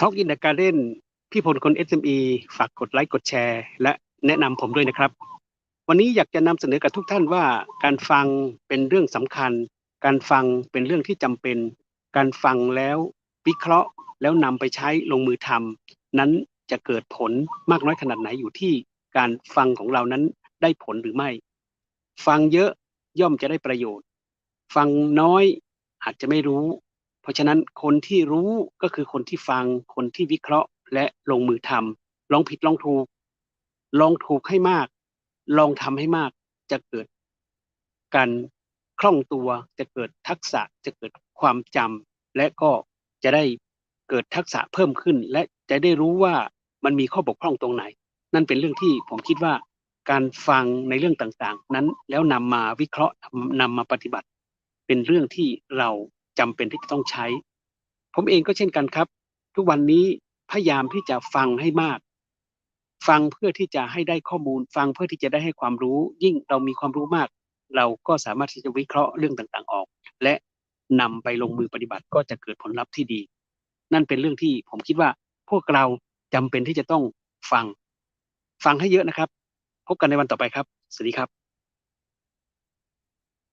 Talk in the Garden พี่พลคน SME ฝากกดไลค์กดแชร์ และแนะนำผมด้วยนะครับ วันนี้อยากจะนำเสนอกับทุกท่านว่าการฟังเป็นเรื่องสำคัญ การฟังเป็นเรื่องที่จำเป็น การฟังแล้ววิเคราะห์แล้วนำไปใช้ลงมือทำนั้นจะเกิดผลมากน้อยขนาดไหนอยู่ที่การฟังของเรานั้นได้ผลหรือไม่ ฟังเยอะย่อมจะได้ประโยชน์ ฟังน้อยอาจจะไม่รู้ เพราะฉะนั้นคนที่รู้ก็คือคนที่ฟังคนที่วิเคราะห์และลงมือทำลองผิดลองถูก ลองถูกให้มาก ลองทำให้มากจะเกิดการคล่องตัวจะเกิดทักษะจะเกิดความจำและก็จะได้เกิดทักษะเพิ่มขึ้น และจะได้รู้ว่ามันมีข้อบกพร่องตรงไหน นั่นเป็นเรื่องที่ผมคิดว่าการฟังในเรื่องต่างๆ นั้นแล้วนำมาวิเคราะห์นำมาปฏิบัติ เป็นเรื่องที่เรา จำเป็นที่จะต้องใช้ ผมเองก็เช่นกันครับ ทุกวันนี้พยายามที่จะฟังให้มาก ฟังเพื่อที่จะให้ได้ข้อมูล ฟังเพื่อที่จะได้ให้ความรู้ ยิ่งเรามีความรู้มาก เราก็สามารถที่จะวิเคราะห์เรื่องต่างๆออก และนำไปลงมือปฏิบัติก็จะเกิดผลลัพธ์ที่ดี นั่นเป็นเรื่องที่ผมคิดว่าพวกเราจำเป็นที่จะต้องฟัง ฟังให้เยอะนะครับ พบกันในวันต่อไปครับ สวัสดีครับ